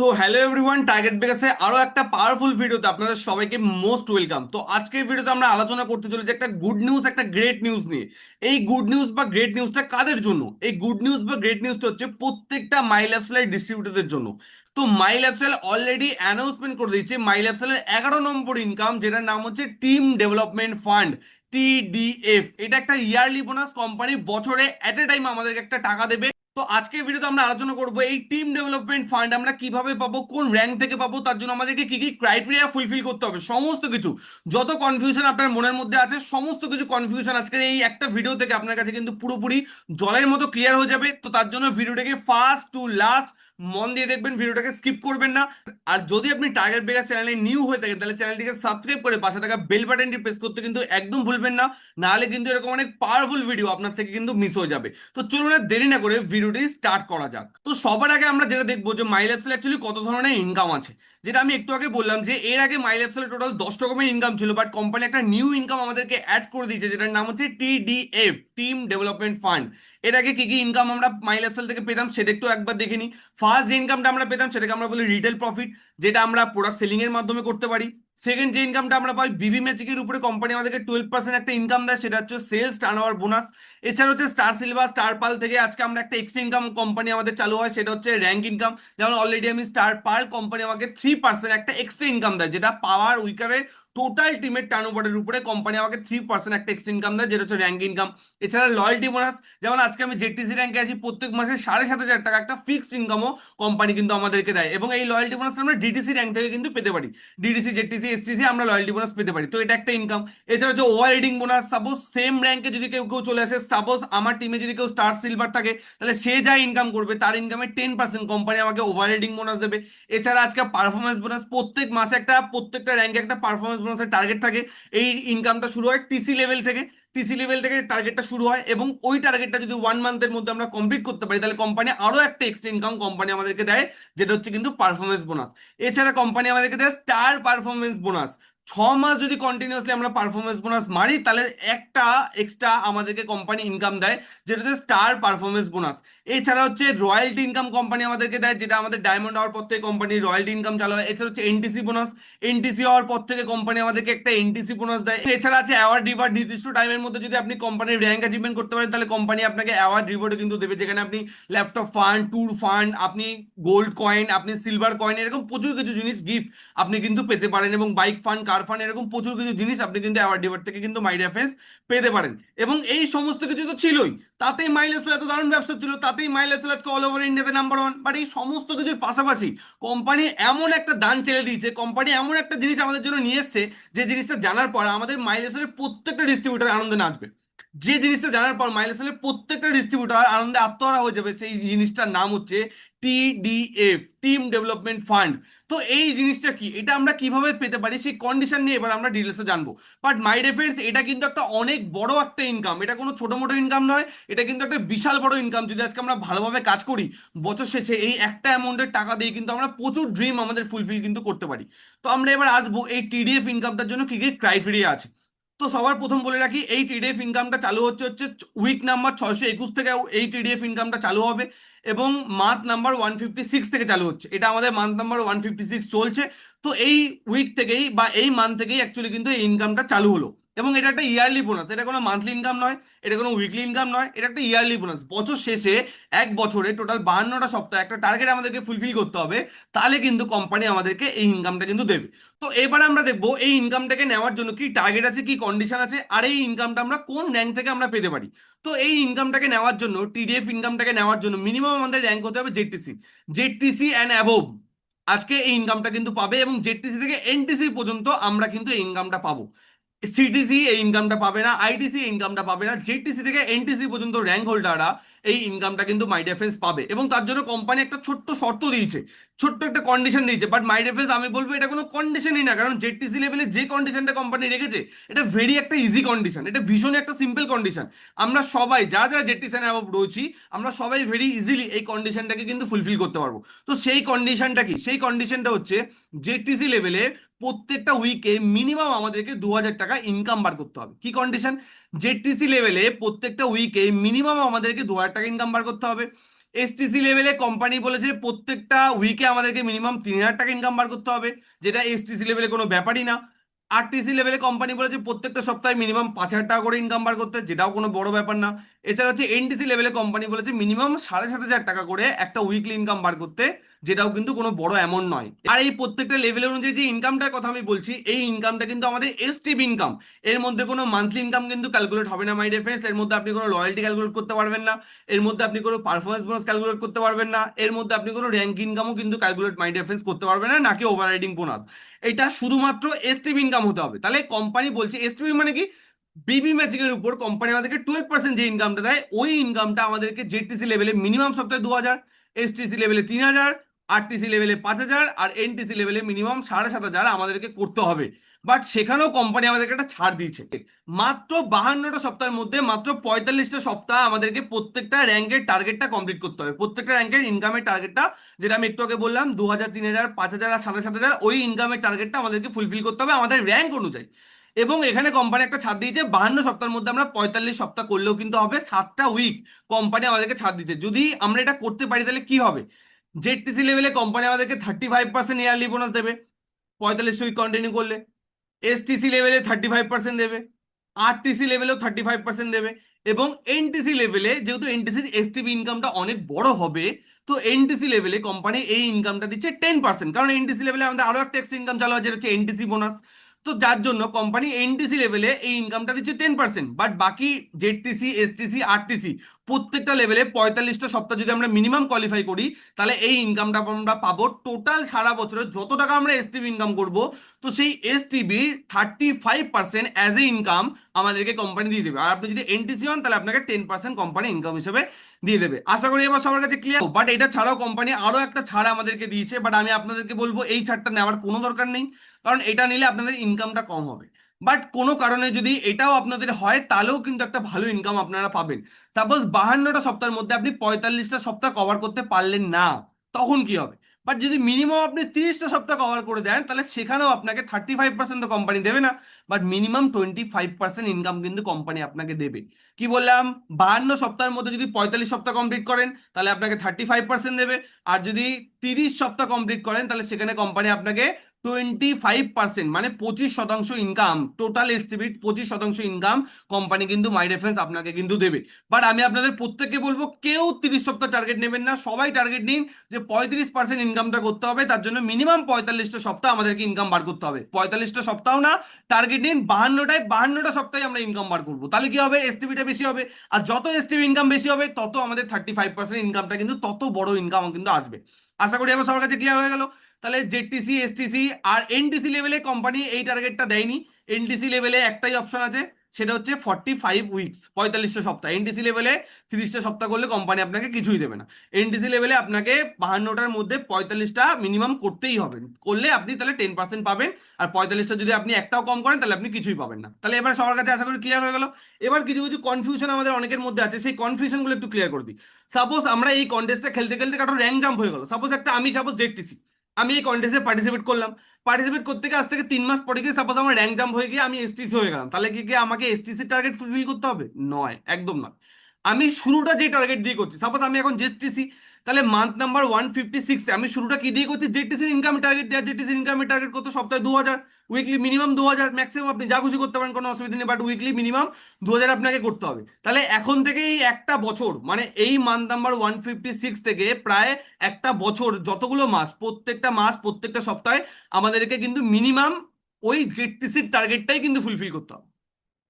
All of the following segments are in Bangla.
তো হ্যালো এভরিওয়ান টার্গেট বেগাসে আরও একটা পাওয়ারফুল ভিডিওতে আপনাদের সবাইকে মোস্ট ওয়েলকাম তো আজকের ভিডিওতে আমরা আলোচনা করতে চলেছি একটা গুড নিউজ একটা গ্রেট নিউজ নিয়ে। এই গুড নিউজ বা গ্রেট নিউজটা কাদের জন্য? এই গুড নিউজ বা গ্রেট নিউজটা হচ্ছে প্রত্যেকটা মাই লাইফস্টাইল ডিস্ট্রিবিউটরদের জন্য। তো মাই লাইফস্টাইল অলরেডি অ্যানাউন্সমেন্ট করে দিয়েছে মাই লাইফস্টাইলের এগারো নম্বর ইনকাম যেটার নাম হচ্ছে টিম ডেভেলপমেন্ট ফান্ড টিডিএফ এটা একটা ইয়ারলি বোনাস কোম্পানি বছরে অ্যাট এ টাইম আমাদেরকে একটা টাকা দেবে। তো আজকের ভিডিওতে আমরা আলোচনা করব এই টিম ডেভেলপমেন্ট ফান্ড আমরা কীভাবে পাবো, কোন র্যাঙ্ক থেকে পাবো, তার জন্য আমাদেরকে কি কি ক্রাইটেরিয়া ফুলফিল করতে হবে, সমস্ত কিছু। যত কনফিউশন আপনার মনের মধ্যে আছে, সমস্ত কিছু কনফিউশন আজকের এই একটা ভিডিও থেকে আপনার কাছে কিন্তু পুরোপুরি জলের মতো ক্লিয়ার হয়ে যাবে। তো তার জন্য ভিডিওটাকে ফার্স্ট টু লাস্ট মন দিয়ে দেখবেন ভিডিওটাকে স্কিপ করবেন না। আর যদি আপনি টার্গেট বেগার চ্যানেলে নিউ হয়ে থাকেন, তাহলে চ্যানেলটিকে সাবস্ক্রাইব করে পাশে থাকা বেল বাটনটি প্রেস করতে কিন্তু একদম ভুলবেন না। নাহলে কিন্তু এরকম অনেক পাওয়ারফুল ভিডিও আপনার থেকে কিন্তু মিস হয়ে যাবে। তো চলুন আর দেরি না করে ভিডিওটি স্টার্ট করা যাক। তো সবার আগে আমরা যেটা দেখব যে মাই অ্যাকচুয়ালি কত ধরনের ইনকাম আছে। যেটা আমি একটু আগে বললাম যে এর আগে মাইল লাইফস্টাইল টোটাল দশ রকমের ইনকাম ছিল বাট কোম্পানি একটা নিউ ইনকাম আমাদেরকে অ্যাড করে দিয়েছে, যেটার নাম হচ্ছে টিডিএফ টিম ডেভেলপমেন্ট ফান্ড এর আগে কি কি ইনকাম আমরা মাইল অ্যাপসেল থেকে পেতাম সেটা একটু একবার দেখে নিই। ফার্স্ট যে ইনকামটা আমরা পেতাম সেটাকে আমরা বলি রিটেল প্রফিট যেটা আমরা প্রোডাক্ট সেলিং এর মাধ্যমে করতে পারি। সেকেন্ড যে ইনকামটা আমরা পাই বিবি ম্যাজিকের উপরে কোম্পানি আমাদেরকে টুয়েলভ পার্সেন্ট একটা ইনকাম দেয়, সেটা হচ্ছে সেলস টার্ন আওয়ার বোনাস এছাড়া হচ্ছে স্টার সিলভার স্টার পাল থেকে আজকে আমরা একটা এক্স ইনকাম কোম্পানি আমাদের চালু হয়, সেটা হচ্ছে র্যাঙ্ক ইনকাম যেমন অলরেডি আমি স্টার পাল কোম্পানি আমাকে থ্রি পার্সেন্ট একটা এক্সট্রা ইনকাম দেয়, যেটা পাওয়ার উইকারে টোটাল টিমের টার্ন ওভারের উপরে কোম্পানি আমাকে থ্রি পার্সেন্ট একটা এক্সট্রা ইনকাম দেয়, যেটা হচ্ছে র্যাঙ্ক ইনকাম এছাড়া লয়্যালটি বোনাস যেমন আজকে আমি জেটিসি র্যাঙ্কে আছি, প্রত্যেক মাসে সাড়ে সাত হাজার টাকা একটা ফিক্সড ইনকামও কোম্পানি কিন্তু আমাদেরকে দেয়। এবং এই লয়্যালটি বোনাস আমরা ডিটিসি র্যাঙ্ক থেকে কিন্তু পেতে পারি। ডিডিসি জেটিসি এসটিসি আমরা লয়্যালটি বোনাস পেতে পারি। তো এটা একটা ইনকাম এছাড়া হচ্ছে overriding bonus suppose same র্যাঙ্কে যদি কেউ কেউ চলে আসে সাপোজ আমার টিমে যদি কেউ স্টার সিলভার থাকে, তাহলে সে যা ইনকাম করবে, তার ইনকামের টেন পার্সেন্ট কোম্পানি আমাকে ওভার রিডিং বোনাস দেবে। এছাড়া আজকে পারফরমেন্স বোনাস প্রত্যেক মাসে একটা, প্রত্যেকটা র্যাঙ্কে একটা পারফরমেন্স বোনাসের টার্গেট থাকে, এই ইনকামটা শুরু হয় টিসি লেভেল থেকে। টিসি লেভেল থেকে টার্গেটটা শুরু হয় এবং ওই টার্গেটটা যদি ওয়ান মান্থের মধ্যে আমরা কমপ্লিট করতে পারি, তাহলে কোম্পানি আরও একটা এক্সট্রা ইনকাম কোম্পানি আমাদেরকে দেয়, যেটা হচ্ছে কিন্তু পারফরমেন্স বোনাস এছাড়া কোম্পানি আমাদেরকে দেয় স্টার পারফরমেন্স বোনাস ছ মাস যদি কন্টিনিউসলি আমরা পারফরমেন্স বোনাস মারি, তাহলে একটা এক্সট্রা আমাদেরকে কোম্পানি ইনকাম দেয়, যেটা হচ্ছে স্টার পারফরমেন্স বোনাস এছাড়া হচ্ছে রয়্যালটি ইনকাম কোম্পানি আমাদেরকে দেয়, যেটা আমাদের ডায়মন্ড হওয়ার পর থেকে কোম্পানির রয়্যালটি ইনকাম চালু হয়। এছাড়া হচ্ছে এনটিসি বোনাস এনটিসি হওয়ার পর থেকে কোম্পানি আমাদেরকে একটা এনটিসি বোনাস দেয়। এছাড়া আছে অ্যাওয়ার্ড রিওয়ার্ড নির্দিষ্ট টাইমের মধ্যে যদি আপনি কোম্পানির র্যাঙ্ক অ্যাচিভমেন্ট করতে পারেন, তাহলে কোম্পানি আপনাকে অ্যাওয়ার্ড রিওয়ার্ডও কিন্তু দেবে। যেখানে আপনি ল্যাপটপ ফান্ড ট্যুর ফান্ড আপনি গোল্ড কয়েন আপনি সিলভার কয়েন এরকম প্রচুর কিছু জিনিস গিফট আপনি কিন্তু পেতে পারেন। এবং বাইক ফান্ড কার ফান্ড এরকম প্রচুর কিছু জিনিস আপনি কিন্তু অ্যাওয়ার্ড রিওয়ার্ড থেকে কিন্তু মাই রেফারেন্স পেতে পারেন। এবং এই সমস্ত কিছু তো ছিলই। তাতেই মাইলেজ এত দারুণ ব্যবসা ছিল। তাতেই মাইলেজ আজকে অল ওভার ইন্ডিয়াতে নাম্বার ওয়ান বাট এই সমস্ত কিছুর পাশাপাশি কোম্পানি এমন একটা দান চেলে দিয়েছে। কোম্পানি এমন একটা জিনিস আমাদের জন্য নিয়ে এসছে, যে জিনিসটা জানার পর আমাদের মাইলেসের প্রত্যেকটা ডিস্ট্রিবিউটার আনন্দে নাচবে। যে জিনিসটা জানার পর মাইলেসেলের প্রত্যেকটা ডিস্ট্রিবিউটার আনন্দে আত্মহারা হয়ে যাবে সেই জিনিসটার নাম হচ্ছে টিডিএফ টিম ডেভেলপমেন্ট ফান্ড তো এই জিনিসটা কি? এটা আমরা কীভাবে পেতে পারি? সেই কন্ডিশন নিয়ে এবার আমরা ডিটেলসে জানব। বাট মাই রেফারেন্স এটা কিন্তু একটা অনেক বড় একটা ইনকাম এটা কোনো ছোট মোটো ইনকাম নয়, এটা কিন্তু একটা বিশাল বড় ইনকাম যদি আজকে আমরা ভালোভাবে কাজ করি, বছর শেষে এই একটা অ্যামাউন্টের টাকা দিয়ে কিন্তু আমরা প্রচুর ড্রিম আমাদের ফুলফিল কিন্তু করতে পারি। তো আমরা এবার আসব এই টিডিএফ ইনকামটার জন্য কি কি ক্রাইটেরিয়া আছে। তো সবার প্রথম বলে রাখি, এই টিডিএফ ইনকামটা চালু হচ্ছে হচ্ছে উইক নাম্বার ছয়শো একুশ থেকে এই টিডিএফ ইনকামটা চালু হবে। এবং month number one fifty six থেকে চালু হচ্ছে। এটা আমাদের month number one fifty six চলছে। তো এই উইক থেকেই বা এই মান্থ থেকেই অ্যাকচুয়ালি কিন্তু এই ইনকামটা চালু হলো। এবং এটা একটা ইয়ারলি বোনাস এটা কোনো মান্থলি ইনকাম নয়, এটা কোনো উইকলি ইনকাম নয়, এটা একটা ইয়ারলি বোনাস বছর শেষে এক বছরে টোটাল বাহান্নটা সপ্তাহ একটা টার্গেট আমাদেরকে ফুলফিল করতে হবে, তাহলে কিন্তু কোম্পানি আমাদেরকে এই ইনকামটা কিন্তু দেবে। তো এবার আমরা দেখব এই ইনকামটাকে নেওয়ার জন্য কি টার্গেট আছে, কি কন্ডিশন আছে, আর এই ইনকামটা আমরা কোন র্যাঙ্ক থেকে আমরা পেতে পারি? তো এই ইনকামটাকে নেওয়ার জন্য টিডিএফ ইনকামটাকে নেওয়ার জন্য মিনিমাম আমাদের র্যাঙ্ক হতে হবে জেডটিসি জেডটিসি অ্যান্ড অ্যাবোভ আজকে এই ইনকামটা কিন্তু পাবে এবং জেডটিসি থেকে এনটিসি পর্যন্ত আমরা কিন্তু এই ইনকামটা পাবো। সিটিসি এই ইনকামটা পাবে না আইটিসি ইনকামটা পাবে না জেটিসি থেকে এনটিসি পর্যন্ত র্যাঙ্ক হোল্ডাররা এই ইনকামটা কিন্তু মাই ডিফেন্স পাবে। এবং তার জন্য কোম্পানি একটা ছোট্ট শর্ত দিয়েছে, ছোট্ট একটা কন্ডিশন দিয়েছে। বাট মাই ডিফেন্স আমি বলব এটা কোনো কন্ডিশনই না, কারণ জেটিসি লেভেলে যে কন্ডিশনটা কোম্পানি রেখেছে, এটা ভেরি একটা ইজি কন্ডিশন এটা ভীষণ একটা সিম্পল কন্ডিশন আমরা সবাই, যা যারা জেটিসি অ্যাবভ রয়েছি, আমরা সবাই ভেরি ইজিলি এই কন্ডিশনটাকে কিন্তু ফুলফিল করতে পারব। তো সেই কন্ডিশনটা কি? সেই কন্ডিশনটা হচ্ছে জেটিসি লেভেলে প্রত্যেকটা উইকে মিনিমাম আমাদেরকে দু হাজার টাকা ইনকাম বার করতে হবে। কি কন্ডিশন জেটিসি লেভেলে প্রত্যেকটা উইকে মিনিমাম আমাদেরকে দু হাজার টাকা ইনকাম বার করতে হবে। এসটিসি লেভেলে কোম্পানি বলেছে প্রত্যেকটা উইকে আমাদেরকে মিনিমাম তিন হাজার টাকা ইনকাম বার করতে হবে, যেটা এসটিসি লেভেলে কোনো ব্যাপারই না। আরটিসি লেভেলে কোম্পানি বলেছে প্রত্যেকটা সপ্তাহে মিনিমাম পাঁচ হাজার টাকা করে ইনকাম বার করতে, যেটাও কোনো বড় ব্যাপার না। এছাড়া হচ্ছে এনটিসি লেভেলে কোম্পানি বলেছে মিনিমাম সাড়ে সাত হাজার টাকা করে একটা উইকলি ইনকাম বার করতে যেটাও কিন্তু কোনো বড় এমন নয়। আর এই প্রত্যেকটা লেভেল অনুযায়ী যে ইনকামটার কথা আমি বলছি, এই ইনকামটা কিন্তু আমাদের এসটিভ ইনকাম এর মধ্যে কোনো মান্থলি ইনকাম কিন্তু ক্যালকুলেট হবে না মাই ডিফারেন্স এর মধ্যে আপনি কোনো লয়্যালটি ক্যালকুলেট করতে পারবেন না। এর মধ্যে আপনি কোনো পারফরমেন্স বোনাস ক্যালকুলেট করতে পারবেন না। এর মধ্যে আপনি কোনো র্যাঙ্ক ইনকামও কিন্তু ক্যালকুলেট মাই ডিফারেন্স করতে পারবেন না নাকি ওভাররাইডিং বোনাস এটা শুধুমাত্র এসটিভ ইনকাম হতে হবে। তাহলে কোম্পানি বলছে এসটিভ মানে কি? বিবি ম্যাচিং উপর কোম্পানি আমাদেরকে টুয়েলভ পার্সেন্ট যে ইনকামটা দেয়, ওই ইনকামটা আমাদেরকে জেটিসি লেভেলে মিনিমাম সপ্তাহে দু হাজার এসটিসি লেভেলে তিন হাজার আরটিসি লেভেলে পাঁচ হাজার আর এনটিসি লেভেলে মিনিমাম সাড়ে সাত হাজার আমাদেরকে করতে হবে। বাট সেখানেও কোম্পানি আমাদেরকে একটা ছাড় দিয়েছে। মাত্র বাহান্নটা সপ্তাহের মধ্যে, মাত্র পঁয়তাল্লিশটা সপ্তাহ আমাদেরকে প্রত্যেকটা র্যাঙ্কের টার্গেটটা কমপ্লিট করতে হবে। প্রত্যেকটা র্যাঙ্কের ইনকামের টার্গেটটা যেটা আমি একটু আগে বললাম, দু হাজার, তিন হাজার, পাঁচ হাজার আর সাড়ে সাত হাজার, ওই ইনকামের টার্গেটটা আমাদেরকে ফুলফিল করতে হবে আমাদের র্যাঙ্ক অনুযায়ী। এবং এখানে কোম্পানি একটা ছাড় দিয়েছে, বাহান্ন সপ্তাহের মধ্যে আমরা পঁয়তাল্লিশ সপ্তাহ করলেও কিন্তু হবে, সাতটা উইক কোম্পানি আমাদেরকে ছাড় দিচ্ছে যদি আমরা এটা করতে পারি তাহলে কি হবে? জেডটিসি লেভেলে কোম্পানি আমাদেরকে thirty five percent yearly bonus দেবে। পঁয়তাল্লিশ উইক কন্টিনিউ করলে। এসটিসি লেভেলে থার্টি ফাইভ পার্সেন্ট দেবে। আরটিসি লেভেলেও থার্টি ফাইভ পার্সেন্ট দেবে। এবং এনটিসি লেভেলে যেহেতু এনটিসির এসটিভি ইনকামটা অনেক বড় হবে, তো এনটিসি লেভেলে কোম্পানি এই ইনকামটা দিচ্ছে টেন পার্সেন্ট কারণ এনটিসি লেভেলে আমাদের আরও একটা এক্সট্রা ইনকাম চালু আছে যেটা হচ্ছে এনটিসি বোনাস তো যার জন্য কোম্পানি এনটিসি লেভেলে এই ইনকামটা দিচ্ছে টেন পার্সেন্ট বাট বাকি জেডটিসি এসটিসি আরটিসি প্রত্যেকটা লেভেলে পঁয়তাল্লিশটা সপ্তাহ যদি আমরা মিনিমাম কোয়ালিফাই করি, তাহলে এই ইনকামটা আমরা পাবো টোটাল সারা বছরে যত টাকা আমরা এসটিভি ইনকাম করব, তো সেই S এসটিভির thirty five percent as a income আমাদেরকে কোম্পানি দিয়ে দেবে। আর আপনি যদি এনটিসি হন, তাহলে আপনাকে টেন পার্সেন্ট কোম্পানি ইনকাম হিসেবে দিয়ে দেবে। আশা করি এবার সবার কাছে ক্লিয়ার বাট এটা ছাড়াও কোম্পানি আরও একটা ছাড় আমাদেরকে দিয়েছে বাট আমি আপনাদেরকে বলব, এই ছাড়টা নেওয়ার কোনো দরকার নেই। কারণ এটা নিলে আপনাদের ইনকামটা কম হবে। বাট কোনো কারণে যদি এটাও আপনাদের হয়, তাহলেও কিন্তু একটা ভালো ইনকাম আপনারা পাবেন। সাপোজ বাহান্নটা সপ্তাহের মধ্যে আপনি পঁয়তাল্লিশটা সপ্তাহ কভার করতে পারলেন না, তখন কি হবে? বাট যদি মিনিমাম আপনি তিরিশটা সপ্তাহ কভার করে দেন, তাহলে সেখানেও আপনাকে থার্টি ফাইভ পার্সেন্ট তো কোম্পানি দেবে না। But minimum twenty five percent income কিন্তু কোম্পানি আপনাকে দেবে। কি বললাম? বাহান্ন সপ্তাহের মধ্যে যদি পঁয়তাল্লিশ সপ্তাহ কমপ্লিট করেন, তাহলে আপনাকে থার্টি ফাইভ পার্সেন্ট দেবে। আর যদি তিরিশ সপ্তাহ কমপ্লিট করেন, তাহলে সেখানে কোম্পানি আপনাকে টোয়েন্টি ফাইভ পার্সেন্ট মানে পঁচিশ শতাংশ ইনকাম টোটাল এস্টিমেট পঁচিশ শতাংশ ইনকাম কোম্পানি কিন্তু মাই রেফারেন্স আপনাকে কিন্তু দেবে। বাট আমি আপনাদের প্রত্যেককে বলব, কেউ তিরিশ সপ্তাহ টার্গেট নেবেন না, সবাই টার্গেট নিন যে পঁয়ত্রিশ পার্সেন্ট ইনকামটা করতে হবে, তার জন্য মিনিমাম পঁয়তাল্লিশটা সপ্তাহ আমাদেরকে ইনকাম বার করতে হবে। পঁয়তাল্লিশটা সপ্তাহ না টার্গেট নিন বাহান্নটায়, বাহান্নটা সপ্তাহে আমরা ইনকাম বার করব। তাহলে কি হবে? এসটিভিটা বেশি হবে। আর যত এসটিভি ইনকাম বেশি হবে, তত আমাদের থার্টি ফাইভ পার্সেন্ট ইনকামটা কিন্তু তত বড় ইনকাম কিন্তু আসবে। আশা করি আমার সবার কাছে ক্লিয়ার হয়ে গেল। তাহলে জেটিসি এসটিসি আর এনটিসি লেভেলে কোম্পানি এই টার্গেটটা দেয়নি। এনটিসি লেভেলে একটাই অপশন আছে, সেটা হচ্ছে ফর্টি ফাইভ উইকস পঁয়তাল্লিশটা সপ্তাহ। এনটিসি লেভেলে তিরিশটা সপ্তাহ করলে কোম্পানি আপনাকে কিছুই দেবে না। এনটিসি লেভেলে আপনাকে বাহান্নটার মধ্যে পঁয়তাল্লিশটা মিনিমাম করতেই হবে। করলে আপনি তাহলে টেন পার্সেন্ট পাবেন, আর পঁয়তাল্লিশটা যদি আপনি একটাও কম করেন, তাহলে আপনি কিছুই পাবেন না। তাহলে এবার সবার কাছে আশা করি ক্লিয়ার হয়ে গেল। এবার কিছু কিছু কনফিউশন আমাদের অনেকের মধ্যে আছে, সেই কনফিউশনগুলো একটু ক্লিয়ার করে দিই। সাপোজ আমরা এই কন্টেস্টটা খেলতে খেলতে কারও র্যাঙ্ক জাম্প হয়ে গেল। সাপোজ একটা আমি সাপোজ জেডটিসি আমি এই কন্টেস্টে পার্টিসিপেট করলাম। পার্টিসিপেট করতে গিয়ে আজ থেকে তিন মাস পরে গিয়ে সাপোজ আমার র্যাঙ্ক জাম্প হয়ে গিয়ে আমি এসটিসি হয়ে গেলাম। তাহলে কি আমাকে এসটিসির টার্গেট ফুলফিল করতে হবে? নয়, একদম নয়। আমি শুরুটা যে টার্গেট দিয়ে করছি সাপোজ আমি এখন জেটিসি তাহলে month number one fifty six আমি শুরুটা কি দিয়ে করছি? জেটিসির ইনকাম টার্গেট দেওয়া জেটিসির ইনকামের টার্গেট কত সপ্তাহে দু হাজার উইকলি মিনিমাম দু হাজার ম্যাক্সিমাম আপনি যা খুশি করতে পারেন, কোনো অসুবিধা নেই বাট উইকলি মিনিমাম দু হাজার আপনাকে করতে হবে। তাহলে এখন থেকে এই একটা বছর মানে এই month number one fifty six থেকে প্রায় একটা বছর, যতগুলো মাস, প্রত্যেকটা মাস, প্রত্যেকটা সপ্তাহে আমাদেরকে কিন্তু মিনিমাম ওই জেটিসির টার্গেটটাই কিন্তু ফুলফিল করতে হবে।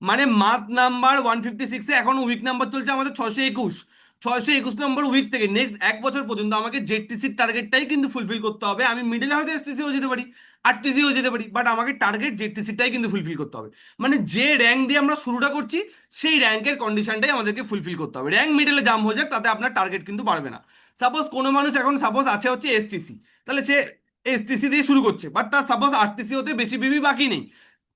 মানে মান্থ নাম্বার ওয়ান ফিফটি সিক্সে এখন উইক নাম্বার চলছে আমাদের ছশো একুশ। ছয়শো একুশ নম্বর উইক থেকে নেক্সট এক বছর পর্যন্ত আমাকে জেটিসির টার্গেটটাই কিন্তু ফুলফিল করতে হবে। আমি মিডলে হয়তো এসটিসিও যেতে পারি আরটিসিও যেতে পারি বাট আমাকে টার্গেট জেটিসিটাই কিন্তু ফুলফিল করতে হবে। মানে যে র্যাঙ্ক দিয়ে আমরা শুরুটা করছি, সেই র্যাঙ্কের কন্ডিশনটাই আমাদেরকে ফুলফিল করতে হবে। র্যাঙ্ক মিডলে জাম হয়ে যাক, তাতে আপনার টার্গেট কিন্তু বাড়বে না। সাপোজ কোনো মানুষ এখন সাপোজ আছে হচ্ছে এসটিসি তাহলে সে এসটিসি দিয়ে শুরু করছে বাট তার সাপোজ আরটিসি হতে বেশি বিবি বাকি নেই।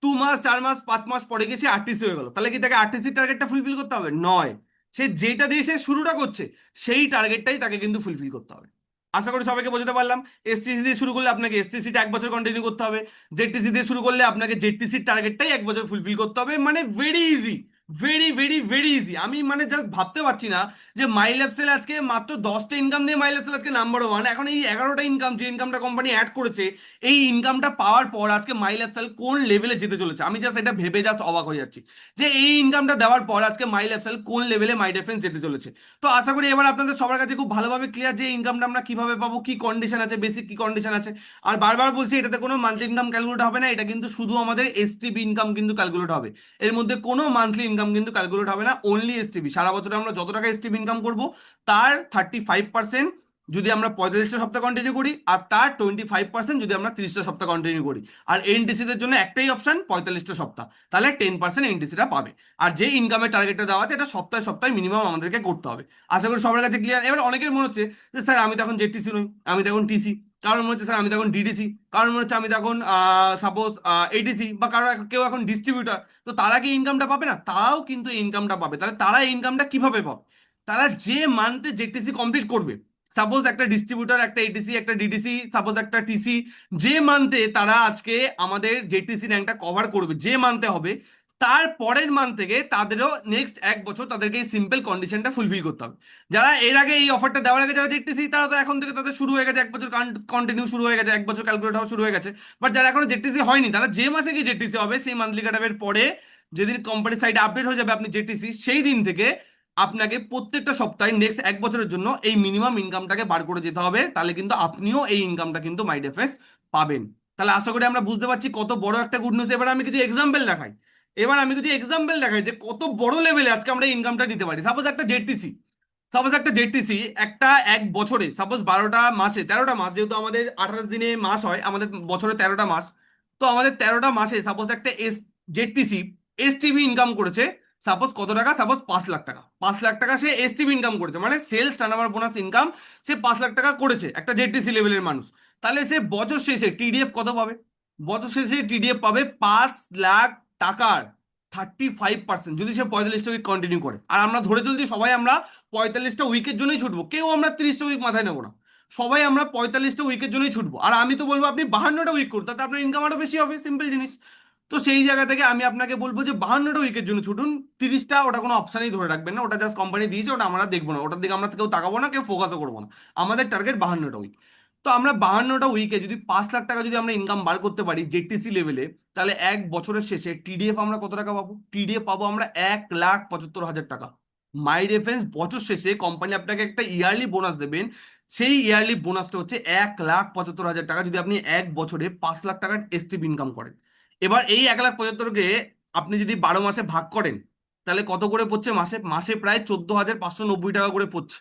দু মাস, চার মাস, পাঁচ মাস পরে গিয়ে সে আরটিসি হয়ে গেল, তাহলে কি তাকে আরটিসির টার্গেটটা ফুলফিল করতে হবে? নয়। সে যেটা দিয়ে সে শুরুটা করছে, সেই টার্গেটটাই তাকে কিন্তু ফুলফিল করতে হবে। আশা করি সবাইকে বোঝাতে পারলাম। এসটিসি দিয়ে শুরু করলে আপনাকে এসটিসিটা এক বছর কন্টিনিউ করতে হবে। জেটিসি দিয়ে শুরু করলে আপনাকে জেটিসির টার্গেটটাই এক বছর ফুলফিল করতে হবে। মানে very easy very very very easy আমি মানে জাস্ট ভাবতে পারছি না যে মাই সেল আজকে মাত্র দশটা ইনকাম দিয়ে মাই সেল আজকে নাম্বার ওয়ান এখন এই এগারোটা ইনকাম যে ইনকামটা কোম্পানি অ্যাড করেছে, এই ইনকামটা পাওয়ার পর আজকে মাই সেল কোন লেভেলে যেতে চলেছে? আমি জাস্ট এটা ভেবে জাস্ট অবাক হয়ে যাচ্ছি যে এই ইনকামটা দেওয়ার পর আজকে মাই সেল কোন লেভেলে মাই ডিফেন্স যেতে চলেছে? তো আশা করি এবার আপনাদের সবার কাছে খুব ভালোভাবে ক্লিয়ার যে ইনকামটা আমরা কীভাবে পাবো, কি কন্ডিশন আছে বেসিক কি কন্ডিশন আছে। আর বারবার বলছি, এটাতে কোনো মান্থলি ইনকাম ক্যালকুলেট হবে না, এটা কিন্তু শুধু আমাদের এসটিবি ইনকাম কিন্তু ক্যালকুলেট হবে। এর মধ্যে কোনো মান্থলি ইনকাম কিন্তু ক্যালকুলেট হবে না অনলি এসটিবি সারা বছরে আমরা যত টাকা এসটিবি ইনকাম করব, তার থার্টি ফাইভ পার্সেন্ট যদি আমরা পঁয়তাল্লিশটা সপ্তাহ কন্টিনিউ করি, আর তার টোয়েন্টি ফাইভ পার্সেন্ট যদি আমরা তিরিশটা সপ্তাহ কন্টিনিউ করি। আর এনটিসিদের জন্য একটাই অপশন পঁয়তাল্লিশটা সপ্তাহ। তাহলে টেন পার্সেন্ট এনটিসিটা পাবে। আর যে ইনকামের টার্গেটটা দেওয়া আছে, এটা সপ্তাহে সপ্তাহে মিনিমাম আমাদেরকে করতে হবে। আশা করি সবার কাছে ক্লিয়ার এবার অনেকের মনে হচ্ছে যে, স্যার, আমি তো এখন জেটিসি নই, আমি তো এখন টিসি কারণ মনে হচ্ছে, স্যার, আমি তো এখন ডিডিসি কারণ মনে হচ্ছে, আমি তো এখন সাপোজ এডিসি বা কারও কেউ এখন ডিস্ট্রিবিউটার তো তারা কি ইনকামটা পাবে না? তারাও কিন্তু ইনকামটা পাবে। তাহলে তারা ইনকামটা কীভাবে পাবে? তারা যে মান্থে জেটিসি কমপ্লিট করবে সাপোজ একটা ডিস্ট্রিবিউটার একটা এটিসি একটা ডিডিসি সাপোজ একটা টিসি যে মান্থে তারা আজকে আমাদের জেটিসি র্যাঙ্কটা কভার করবে, যে মান্থে হবে তার পরের মান্থ থেকে তাদেরও নেক্সট এক বছর তাদেরকে এই সিম্পল কন্ডিশনটা ফুলফিল করতে হবে। যারা এর আগে এই অফারটা দেওয়ার আগে যারা জেটিসি তারা তো এখন থেকে তাদের শুরু হয়ে গেছে, এক বছর কন্টিনিউ শুরু হয়ে গেছে, এক বছর ক্যালকুলেট হওয়া শুরু হয়ে গেছে। বাট যারা এখনও জেটিসি হয়নি, তারা যে মাসে গিয়ে জেটিসি হবে, সেই মান্থলি কাটাবের পরে যেদিন কোম্পানির সাইডে আপডেট হয়ে যাবে আপনি জেটিসি সেই দিন থেকে আপনাকে প্রত্যেকটা সপ্তাহে নেক্সট এক বছরের জন্য এই মিনিমাম ইনকামটাকে বার করে যেতে হবে। তাহলে কিন্তু আপনিও এই ইনকামটা কিন্তু মাইডেফেস পাবেন। তাহলে আশা করি আমরা বুঝতে পারছি কত বড় একটা গুড নিউজ এবার আমি কিছু এক্সাম্পল দেখাই। এবার আমি কিছু এক্সাম্পল দেখাই যে কত বড় লেভেলে আজকে আমরা ইনকামটা নিতে পারি। সাপোজ একটা জেটিসি সাপোজ একটা জেটিসি একটা এক বছরে সাপোজ বারোটা মাসে, তেরোটা মাস, যেহেতু আমাদের আঠাশ দিনে মাস হয়, আমাদের বছরে তেরোটা মাস, তো আমাদের তেরোটা মাসে সাপোজ একটা এস জেটিসি এসটিভি ইনকাম করেছে সাপোজ কত টাকা? সাপোজ পাঁচ লাখ টাকা। পাঁচ লাখ টাকা সে এসটিভি ইনকাম করেছে মানে সেলস টার্নওভার বোনাস ইনকাম সে পাঁচ লাখ টাকা করেছে, একটা জেটিসি লেভেলের মানুষ। তাহলে সে বছর শেষে টিডিএফ কত পাবে? বছর শেষে টিডিএফ পাবে পাঁচ লাখ টাকার থার্টি ফাইভ পার্সেন্ট যদি সে পঁয়তাল্লিশটা উইক কন্টিনিউ করে। আর আমরা ধরে চলছি সবাই আমরা পঁয়তাল্লিশটা উইকের জন্যই ছুটবো। কেউ আমরা তিরিশটা উইক মাথায় নেব না। সবাই আমরা পঁয়তাল্লিশটা উইকের জন্যই ছুটবো। আর আমি তো বলব আপনি বাহান্নটা উইক করুন, তাতে আপনার ইনকাম আরও বেশি হবে সিম্পল জিনিস। তো সেই জায়গা থেকে আমি আপনাকে বলব যে বাহান্নটা উইকের জন্য ছুটুন। তিরিশটা ওটা কোনো অপশানই ধরে রাখবেন না। ওটা জাস্ট কোম্পানি দিয়েছে, ওটা আমরা দেখব না। ওটার দিকে আমরা কেউ তাকাবো না, কেউ ফোকাসও করব না। আমাদের টার্গেট বাহান্নটা উইক তো আমরা বাহান্নটা উইকে যদি পাঁচ লাখ টাকা যদি আমরা ইনকাম বার করতে পারি জেটিসি লেভেলে তাহলে এক বছরের শেষে টিডিএফ আমরা কত টাকা পাবো? টিডিএফ পাবো আমরা এক লাখ পঁচাত্তর হাজার টাকা। মাই রেফারেন্স বছর শেষে কোম্পানি আপনাকে একটা ইয়ারলি বোনাস দেবেন। সেই ইয়ারলি বোনাসটা হচ্ছে এক লাখ পঁচাত্তর হাজার টাকা যদি আপনি এক বছরে পাঁচ লাখ টাকার এসটিভ ইনকাম করেন। এবার এই এক লাখ পঁচাত্তরকে আপনি যদি বারো মাসে ভাগ করেন, তাহলে কত করে পড়ছে মাসে? মাসে প্রায় চোদ্দ হাজার পাঁচশো নব্বই টাকা করে পড়ছে।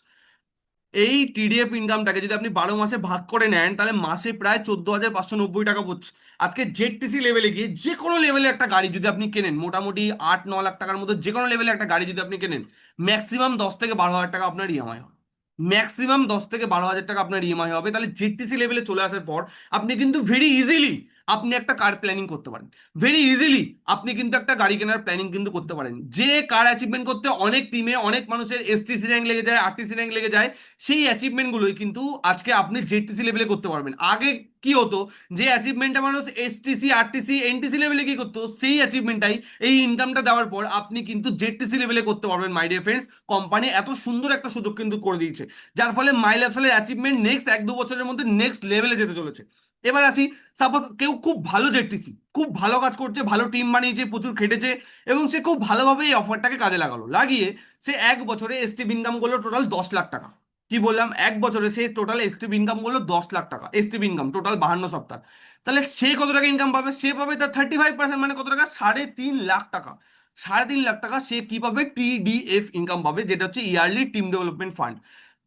এই টিডিএফ ইনকামটাকে যদি আপনি বারো মাসে ভাগ করে নেন, তাহলে মাসে প্রায় চোদ্দ হাজার পাঁচশো নব্বই টাকা পড়ছে আজকে জেডটিসি লেভেলে গিয়ে যে কোনো লেভেলে একটা গাড়ি যদি আপনি কেনেন, মোটামুটি আট ন লাখ টাকার মধ্যে যে কোনো লেভেলে একটা গাড়ি যদি আপনি কেনেন ম্যাক্সিমাম দশ থেকে বারো হাজার টাকা আপনার ইএমআই হবে। ম্যাক্সিমাম দশ থেকে বারো হাজার টাকা আপনার ইএমআই হবে। তাহলে জেডটিসি লেভেলে চলে আসার পর আপনি কিন্তু ভেরি ইজিলি আপনি একটা কার প্ল্যানিং করতে পারেন। ভেরি ইজিলি আপনি কিন্তু একটা গাড়ি কেনার প্ল্যানিং কিন্তু করতে পারেন। যে কার অ্যাচিভমেন্ট করতে অনেক টিমে অনেক মানুষের এসটিসি র্যাঙ্ক লেগে যায় আরটিসি র্যাঙ্ক লেগে যায়, সেই অ্যাচিভমেন্টগুলোই কিন্তু আজকে আপনি জেডটিসি লেভেলে করতে পারবেন। আগে কি হতো যে অ্যাচিভমেন্টটা মানুষ এসটিসি আরটিসি এনটিসি লেভেলে কি করতো, সেই অ্যাচিভমেন্টটাই এই ইনকামটা দেওয়ার পর আপনি কিন্তু জেডটিসি লেভেলে করতে পারবেন মাই ডিয়ার ফ্রেন্ডস কোম্পানি এত সুন্দর একটা সুযোগ কিন্তু করে দিয়েছে। যার ফলে মাই লেভেলের অ্যাচিভমেন্ট নেক্সট এক দু বছরের মধ্যে নেক্সট লেভেলে যেতে চলেছে। এবার আসি সাপোজ কেউ খুব ভালো জেডটিসি খুব ভালো কাজ করছে, ভালো টিম বানিয়েছে, প্রচুর খেটেছে, এবং সে খুব ভালোভাবে এই অফারটাকে কাজে লাগালো। লাগিয়ে সে এক বছরে এসটি ইনকাম করল টোটাল দশ লাখ টাকা। কি বললাম? এক বছরে সে টোটাল এসটি ইনকাম করল দশ লাখ টাকা। এসটি ইনকাম টোটাল বাহান্ন সপ্তাহ। তাহলে সে কত টাকা ইনকাম পাবে? সে পাবে তার থার্টি ফাইভ পার্সেন্ট মানে কত টাকা? সাড়ে তিন লাখ টাকা। সাড়ে তিন লাখ টাকা সে কি পাবে? টিডিএফ ইনকাম পাবে, যেটা হচ্ছে ইয়ারলি টিম ডেভেলপমেন্ট ফান্ড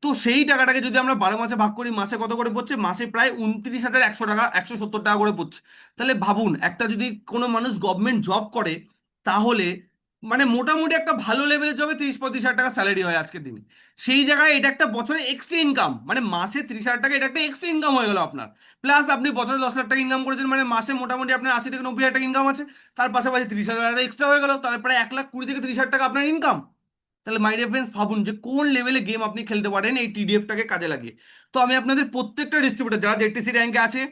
তো সেই টাকাটাকে যদি আমরা বারো মাসে ভাগ করি, মাসে কত করে পড়ছে? মাসে প্রায় উনত্রিশ হাজার একশো টাকা, একশো সত্তর টাকা করে পড়ছে। তাহলে ভাবুন, একটা যদি কোনো মানুষ গভর্নমেন্ট জব করে, তাহলে মানে মোটামুটি একটা ভালো লেভেলের জবে তিরিশ পঁয়ত্রিশ হাজার টাকা স্যালারি হয় আজকের দিনে। সেই জায়গায় এটা একটা বছরে এক্সট্রা ইনকাম মানে মাসে তিরিশ হাজার টাকা, এটা একটা এক্সট্রা ইনকাম হয়ে গেল আপনার। প্লাস আপনি বছরে দশ লাখ টাকা ইনকাম করেছেন মানে মাসে মোটামুটি আপনার আশি থেকে নব্বই হাজার টাকা ইনকাম আছে। তার পাশাপাশি তিরিশ হাজার টাকা এক্সট্রা হয়ে গেল, তাহলে প্রায় এক লাখ কুড়ি থেকে তিরিশ হাজার টাকা আপনার ইনকাম তাহলে মাই রেফারেন্স ভাবুন যে কোন লেভেলে গেম আপনি খেলতে পারেন, এই টিডিএফটাকে কাজে লাগিয়ে। তো আমি আপনাদের প্রত্যেকটা ডিস্ট্রিবিউটার যারা জেটিসি র্যাঙ্কে আছে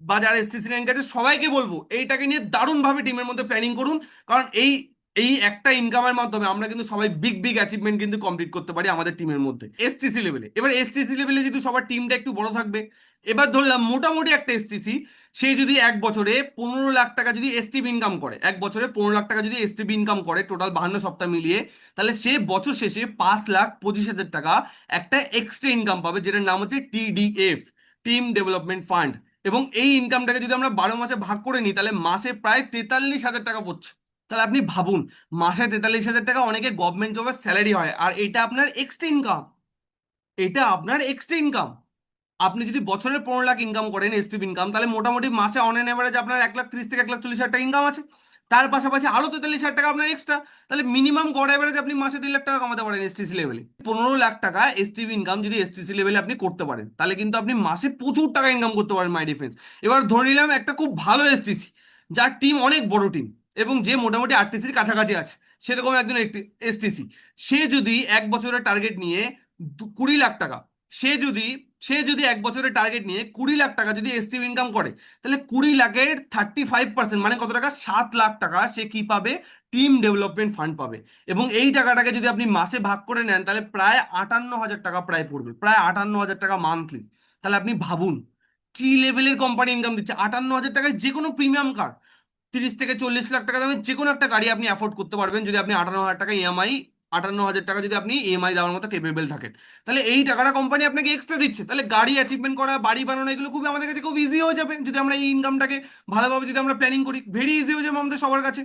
বা যারা এসটিসি র্যাঙ্কে আছে, সবাইকে বলব, এইটাকে নিয়ে দারুণভাবে টিমের মধ্যে প্ল্যানিং করুন। কারণ এই এই একটা ইনকামের মাধ্যমে আমরা কিন্তু সবাই বিগ বিগ অ্যাচিভমেন্ট কিন্তু কমপ্লিট করতে পারি আমাদের টিমের মধ্যে এসটিসি লেভেলে এবার এসটিসি লেভেলে যদি সবার টিমটা একটু বড় থাকবে, এবার ধরলাম মোটামুটি একটা এসটিসি সে যদি এক বছরে পনেরো লাখ টাকা যদি এসটিভি ইনকাম করে, এক বছরে পনেরো লাখ টাকা যদি এসটিভি ইনকাম করে টোটাল বাহান্ন সপ্তাহ মিলিয়ে, তাহলে সে বছর শেষে পাঁচ লাখ পঁচিশ হাজার টাকা একটা এক্সট্রা ইনকাম পাবে, যেটার নাম হচ্ছে টিডিএফ টিম ডেভেলপমেন্ট ফান্ড এবং এই ইনকামটাকে যদি আমরা বারো মাসে ভাগ করে নিই, তাহলে মাসে প্রায় তেতাল্লিশ হাজার টাকা পড়ছে। তাহলে আপনি ভাবুন, মাসে তেতাল্লিশ হাজার টাকা অনেকে গভর্নমেন্ট জবের স্যালারি হয়, আর এটা আপনার এক্সট্রা ইনকাম এটা আপনার এক্সট্রা ইনকাম আপনি যদি বছরে পনেরো লাখ ইনকাম করেন এসটিভ ইনকাম তাহলে মোটামুটি মাসে অন অ্যান অ্যাভারেজ আপনার এক লাখ ত্রিশ থেকে এক লাখ চল্লিশ হাজার টাকা ইনকাম আছে। তার পাশাপাশি আরও তেতাল্লিশ হাজার টাকা আপনার এক্সট্রা তাহলে মিনিমাম গড় অ্যাভারেজ আপনি মাসে তিন লাখ টাকা কমাতে পারেন এসটিসি লেভেলে পনেরো লাখ টাকা এসটিভি ইনকাম যদি এসটিসি লেভেলে আপনি করতে পারেন, তাহলে কিন্তু আপনি মাসে প্রচুর টাকা ইনকাম করতে পারেন মাই ডিফেন্স এবার ধরে নিলাম একটা খুব ভালো এসটিসি যার টিম অনেক বড় টিম এবং যে মোটামুটি আরটিসির কাছাকাছি আছে, সেরকম একজন এসটিসি সে যদি এক বছরের টার্গেট নিয়ে কুড়ি লাখ টাকা, সে যদি সে যদি এক বছরের টার্গেট নিয়ে কুড়ি লাখ টাকা যদি এসটিভ ইনকাম করে, তাহলে কুড়ি লাখের থার্টি ফাইভ পার্সেন্ট মানে কত টাকা? সাত লাখ টাকা সে কি পাবে? টিম ডেভেলপমেন্ট ফান্ড পাবে। এবং এই টাকাটাকে যদি আপনি মাসে ভাগ করে নেন, তাহলে প্রায় আটান্ন হাজার টাকা প্রায় পড়বে, প্রায় আটান্ন হাজার টাকা মান্থলি তাহলে আপনি ভাবুন, কি লেভেলের কোম্পানি ইনকাম দিচ্ছে? আটান্ন হাজার টাকায় যে কোনো প্রিমিয়াম কার তিরিশ থেকে চল্লিশ লাখ টাকা দামের যে কোনো একটা গাড়ি আপনি অ্যাফোর্ড করতে পারবেন। যদি আপনি আটান্ন হাজার টাকা ইএমআই আটান্ন হাজার টাকা যদি আপনি ইএমআই দেওয়ার মতো কেপেবল থাকেন। তাহলে এই টাকাটা কোম্পানি আপনাকে এক্সট্রা দিচ্ছে। তাহলে গাড়ি অ্যাচিভমেন্ট করা, বাড়ি বানানো, এগুলো খুবই আমাদের কাছে খুব ইজি হয়ে যাবে। যদি আমরা এই ইনকামটাকে ভালোভাবে যদি আমরা প্ল্যানিং করি ভেরি ইজি হয়ে যাবে আমাদের সবার কাছে।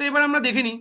তো এবার আমরা দেখে নিই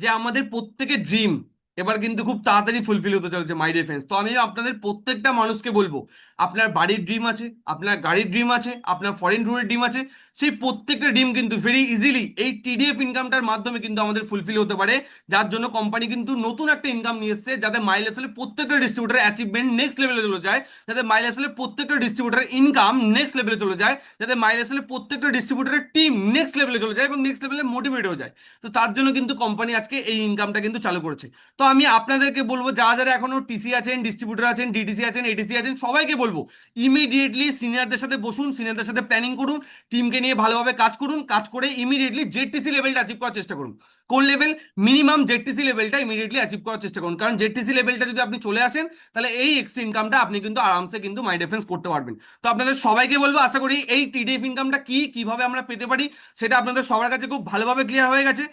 যে আমাদের প্রত্যেকের ড্রিম এবার কিন্তু খুব তাড়াতাড়ি ফুলফিল হতে চলেছে মাই ডিফেন্স তো আমি আপনাদের প্রত্যেকটা মানুষকে বলব আপনার বাড়ির ড্রিম আছে, আপনার গাড়ির ড্রিম আছে, আপনার ফরেন ট্যুরের ড্রিম আছে, সেই প্রত্যেকটা ড্রিম কিন্তু ভেরি ইজিলি এই টিডিএফ ইনকামটার মাধ্যমে কিন্তু আমাদের ফুলফিল হতে পারে। যার জন্য কোম্পানি কিন্তু নতুন একটা ইনকাম নিয়ে এসছে, যাতে মাইল এসলে প্রত্যেকটা ডিস্ট্রিবিউটার অ্যাচিভমেন্ট নেক্সট লেভেলে চলে যায়, যাতে মাইল এসলে প্রত্যেকটা ডিস্ট্রিবিউটার ইনকাম নেক্সট লেভেলে চলে যায়, যাতে মাইল এসলে প্রত্যেকটা ডিস্ট্রিবিউটারের টিম নেক্সট লেভেলে চলে যায় এবং নেক্সট লেভেলে মোটিভেট হয়ে যায়। তো তার জন্য কিন্তু কোম্পানি আজকে এই ইনকামটা কিন্তু চালু করেছে। তো আমি আপনাদেরকে বলব, যারা যারা এখনও টিসি আছেন ডিস্ট্রিবিউটার আছেন ডিটিসি আছেন এটিসি আছেন, সবাইকে বলব? ইমিডিয়েটলি সিনিয়রদের সাথে বসুন সিনিয়রদের সাথে প্ল্যানিং করুন টিমকে নিয়ে ভালোভাবে কাজ করুন, কাজ করে ইমিডিয়েটলি জেডটিসি লেভেলটা অ্যাচিভ করার চেষ্টা করুন। কোন লেভেল মিনিমাম জেডটিসি লেভেলটা ইমিডিয়েটলি অ্যাচিভ করার চেষ্টা করুন। কারণ জেডটিসি লেভেলটা যদি আপনি চলে আসেন, তাহলে এই এক্সট্রা ইনকামটা আপনি কিন্তু আরামসে কিন্তু মাই ডিফেন্স করতে পারবেন। তো আপনাদের সবাইকে বলব, আশা করি এই টিডিএফ ইনকামটা কি, কীভাবে আমরা পেতে পারি, সেটা আপনাদের সবার কাছে খুব ভালোভাবে ক্লিয়ার হয়ে গেছে।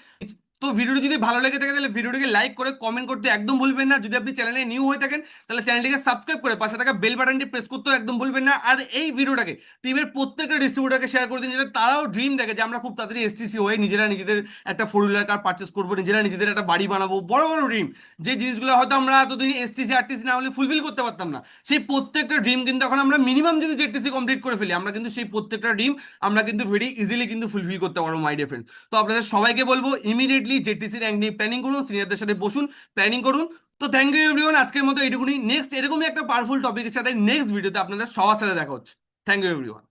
তো ভিডিওটি যদি ভালো লেগে থাকে, তাহলে ভিডিওটিকে লাইক করে কমেন্ট করতে একদম ভুলবেন না। যদি আপনি চ্যানেলে নিউ হয়ে থাকেন, তাহলে চ্যানেলটিকে সাবস্ক্রাইব করে পাশে থাকা বেল বাটনটি প্রেস করতেও একদম ভুলবেন না। আর এই ভিডিওটাকে টিমের প্রত্যেকটা ডিস্ট্রিবিউটারকে শেয়ার করে দিন, যাতে তারাও ড্রিম দেখে যে আমরা খুব তাড়াতাড়ি এসটিসি হয়ে নিজেরা নিজেদের একটা ফোর হুইলার কার পারচেস করব, নিজেরা নিজেদের একটা বাড়ি বানাবো। বড় বড় ড্রিম যে জিনিসগুলো হয়তো আমরা এতদিন এসটিসি আরটিসি না হলে ফুলফিল করতে পারতাম না, সেই প্রত্যেকটা ড্রিম কিন্তু এখন আমরা মিনিমাম যদি জেটিসি কমপ্লিট করে ফেলি, আমরা কিন্তু সেই প্রত্যেকটা ড্রিম আমরা কিন্তু ভেরি ইজিলি কিন্তু ফুলফিল করতে পারব মাই ডিয়ার ফ্রেন্ড তো আপনাদের সবাইকে বলব ইমিডিয়েটলি জেটিসি র্যাঙ্ক নিয়ে প্ল্যানিং করুন সিনিয়রদের সাথে বসুন প্ল্যানিং করুন। তো থ্যাংক ইউ এভরিওয়ান আজকের মতো এটুকুনি নেক্সট এরকমই একটা পাওয়ারফুল টপিকের সাথে নেক্সট ভিডিওতে আপনাদের সবার সাথে দেখা হচ্ছে। Thank you everyone